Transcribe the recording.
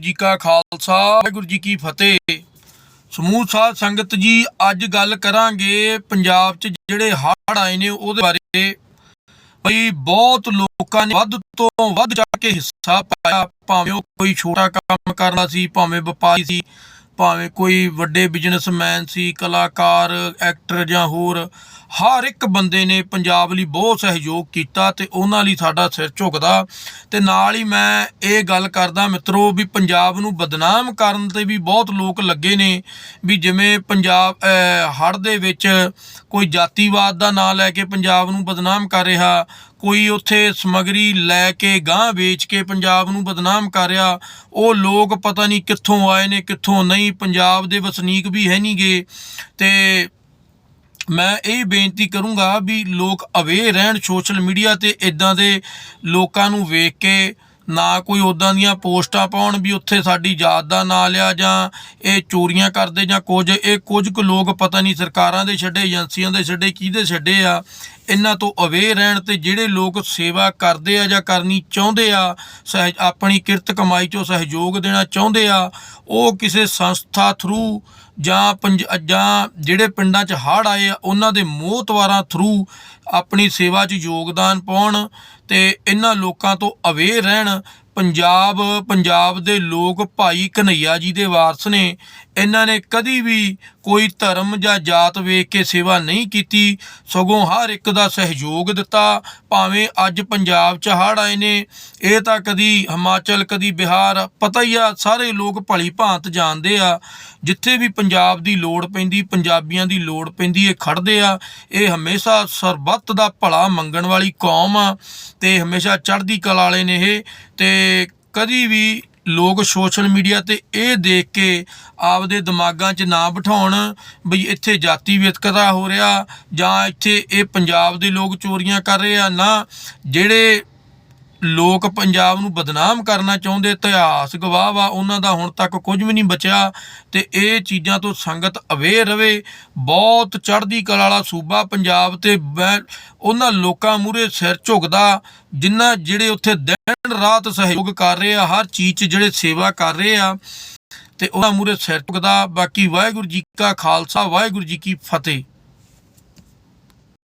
ਜੀ ਕਾ ਖਾਲਸਾ, ਵਾਹਿਗੁਰੂ ਜੀ ਕੀ ਫਤਿਹ। ਸਮੂਹ ਸਾਧ ਸੰਗਤ ਜੀ, ਅੱਜ ਗੱਲ ਕਰਾਂਗੇ ਪੰਜਾਬ 'ਚ ਜਿਹੜੇ ਹੜ੍ਹ ਆਏ ਨੇ ਉਹਦੇ ਬਾਰੇ। ਬਈ ਬਹੁਤ ਲੋਕਾਂ ਨੇ ਵੱਧ ਤੋਂ ਵੱਧ ਚੜ ਕੇ ਹਿੱਸਾ ਪਾਇਆ। ਭਾਵੇਂ ਉਹ ਕੋਈ ਛੋਟਾ ਕੰਮ ਕਰਨਾ ਸੀ, ਭਾਵੇਂ ਵਪਾਰੀ ਸੀ, ਭਾਵੇਂ ਕੋਈ ਵੱਡੇ ਬਿਜ਼ਨਸਮੈਨ ਸੀ, ਕਲਾਕਾਰ ਐਕਟਰ ਜਾਂ ਹੋਰ ਹਰ ਇੱਕ ਬੰਦੇ ਨੇ ਪੰਜਾਬ ਲਈ ਬਹੁਤ ਸਹਿਯੋਗ ਕੀਤਾ ਤੇ ਉਹਨਾਂ ਲਈ ਸਾਡਾ ਸਿਰ ਝੁਕਦਾ। ਤੇ ਨਾਲ ਹੀ ਮੈਂ ਇਹ ਗੱਲ ਕਰਦਾ ਮਿੱਤਰੋ ਵੀ ਪੰਜਾਬ ਨੂੰ ਬਦਨਾਮ ਕਰਨ ਤੇ ਵੀ ਬਹੁਤ ਲੋਕ ਲੱਗੇ ਨੇ ਵੀ ਜਿਵੇਂ ਪੰਜਾਬ ਹੜ ਦੇ ਵਿੱਚ ਕੋਈ ਜਾਤੀਵਾਦ ਦਾ ਨਾਂ ਲੈ ਕੇ ਪੰਜਾਬ ਨੂੰ ਬਦਨਾਮ ਕਰ ਰਿਹਾ, ਕੋਈ ਉੱਥੇ ਸਮਗਰੀ ਲੈ ਕੇ ਗਾਂ ਵੇਚ ਕੇ ਪੰਜਾਬ ਨੂੰ ਬਦਨਾਮ ਕਰ ਰਿਹਾ, ਉਹ ਲੋਕ ਪਤਾ ਨਹੀਂ ਕਿੱਥੋਂ ਆਏ ਨੇ, ਕਿੱਥੋਂ ਨਹੀਂ, ਪੰਜਾਬ ਦੇ ਵਸਨੀਕ ਵੀ ਹੈ ਨਹੀਂਗੇ ਤੇ ਮੈਂ ਇਹ ਬੇਨਤੀ ਕਰੂੰਗਾ ਵੀ ਲੋਕ ਅਵੇਅਰ ਰਹਿਣ ਸੋਸ਼ਲ ਮੀਡੀਆ ਤੇ ਇਦਾਂ ਦੇ ਲੋਕਾਂ ਨੂੰ ਵੇਖ ਕੇ ਨਾ ਕੋਈ ਉਦਾਂ ਦੀਆਂ ਪੋਸਟਾਂ ਪਾਉਣ ਵੀ ਉੱਥੇ ਸਾਡੀ ਜਾਤ ਦਾ ਨਾਂ ਲਿਆ ਜਾਂ ਇਹ ਚੋਰੀਆਂ ਕਰਦੇ ਜਾਂ ਕੁਝ, ਇਹ ਕੁਝ ਕੁ ਲੋਕ ਪਤਾ ਨਹੀਂ ਸਰਕਾਰਾਂ ਦੇ ਛੱਡੇ, ਏਜੰਸੀਆਂ ਦੇ ਛੱਡੇ, ਕਿਹਦੇ ਛੱਡੇ ਆ। ਇਹਨਾਂ ਤੋਂ ਅਵੇਅਰ ਰਹਿਣ ਤੇ ਜਿਹੜੇ ਲੋਕ ਸੇਵਾ ਕਰਦੇ ਆ ਜਾਂ ਕਰਨੀ ਚਾਹੁੰਦੇ ਆ ਸਹਿ ਆਪਣੀ ਕਿਰਤ ਕਮਾਈ ਚੋਂ ਸਹਿਯੋਗ ਦੇਣਾ ਚਾਹੁੰਦੇ ਆ, ਉਹ ਕਿਸੇ ਸੰਸਥਾ ਥਰੂ ਜਾਂ ਪੰਜ, ਜਾਂ ਜਿਹੜੇ ਪਿੰਡਾਂ 'ਚ ਹੜ੍ਹ ਆਏ ਆ, ਉਹਨਾਂ ਦੇ ਮੋਹਤਵਾਰਾਂ ਥਰੂ ਆਪਣੀ ਸੇਵਾ 'ਚ ਯੋਗਦਾਨ ਪਾਉਣ ਤੇ ਇਹਨਾਂ ਲੋਕਾਂ ਤੋਂ ਅਵੇਅਰ ਰਹਿਣ। ਪੰਜਾਬ ਪੰਜਾਬ ਦੇ ਲੋਕ ਭਾਈ ਕਨਈਆ ਜੀ ਦੇ ਵਾਰਸ ਨੇ ਇਹਨਾਂ ਨੇ ਕਦੀ ਵੀ ਕੋਈ ਧਰਮ ਜਾਂ ਜਾਤ ਵੇਖ ਕੇ ਸੇਵਾ ਨਹੀਂ ਕੀਤੀ, ਸਗੋਂ ਹਰ ਇੱਕ ਦਾ ਸਹਿਯੋਗ ਦਿੱਤਾ। ਭਾਵੇਂ ਅੱਜ ਪੰਜਾਬ 'ਚ ਹੜ੍ਹ ਆਏ ਨੇ, ਇਹ ਤਾਂ ਕਦੀ ਹਿਮਾਚਲ, ਕਦੀ ਬਿਹਾਰ, ਪਤਾ ਹੀ ਆ, ਸਾਰੇ ਲੋਕ ਭਲੀ ਭਾਂਤ ਜਾਣਦੇ ਆ। ਜਿੱਥੇ ਵੀ ਪੰਜਾਬ ਦੀ ਲੋੜ ਪੈਂਦੀ, ਪੰਜਾਬੀਆਂ ਦੀ ਲੋੜ ਪੈਂਦੀ, ਇਹ ਖੜਦੇ ਆ। ਇਹ ਹਮੇਸ਼ਾ ਸਰਬੱਤ ਦਾ ਭਲਾ ਮੰਗਣ ਵਾਲੀ ਕੌਮ ਆ ਤੇ ਹਮੇਸ਼ਾ ਚੜ੍ਹਦੀ ਕਲਾ ਵਾਲੇ ਨੇ ਇਹ ਤੇ ਕਦੀ ਵੀ ਲੋਕ ਸੋਸ਼ਲ ਮੀਡੀਆ ਤੇ ਇਹ ਦੇਖ ਕੇ ਆਪਦੇ ਦਿਮਾਗਾਂ 'ਚ ਨਾ ਬਿਠਾਉਣ ਬਈ ਇੱਥੇ ਜਾਤੀ ਵਿਤਕਰਾ ਹੋ ਰਿਹਾ ਜਾਂ ਇੱਥੇ ਇਹ ਪੰਜਾਬ ਦੇ ਲੋਕ ਚੋਰੀਆਂ ਕਰ ਰਹੇ ਆ ਨਾ, ਜਿਹੜੇ ਲੋਕ ਪੰਜਾਬ ਨੂੰ ਬਦਨਾਮ ਕਰਨਾ ਚਾਹੁੰਦੇ, ਇਤਿਹਾਸ ਗਵਾਹ ਵਾ, ਉਹਨਾਂ ਦਾ ਹੁਣ ਤੱਕ ਕੁਝ ਵੀ ਨਹੀਂ ਬਚਿਆ ਤੇ ਇਹ ਚੀਜ਼ਾਂ ਤੋਂ ਸੰਗਤ ਅਵੇਅਰ ਰਵੇ। ਬਹੁਤ ਚੜ੍ਹਦੀ ਕਲਾ ਵਾਲਾ ਸੂਬਾ ਪੰਜਾਬ ਤੇ ਬੈ- ਉਹਨਾਂ ਲੋਕਾਂ ਮੂਰੇ ਸਿਰ ਝੁਕਦਾ ਜਿਨ੍ਹਾਂ ਜਿਹੜੇ ਉੱਥੇ ਦਿਨ ਰਾਤ ਸਹਿਯੋਗ ਕਰ ਰਹੇ ਆ, ਹਰ ਚੀਜ਼ 'ਚ ਜਿਹੜੇ ਸੇਵਾ ਕਰ ਰਹੇ ਆ, ਤੇ ਉਹਨਾਂ ਮੂਰੇ ਸਿਰ ਝੁਕਦਾ ਬਾਕੀ ਵਾਹਿਗੁਰੂ ਜੀ ਕਾ ਖਾਲਸਾ, ਵਾਹਿਗੁਰੂ ਜੀ ਕੀ ਫਤਿਹ।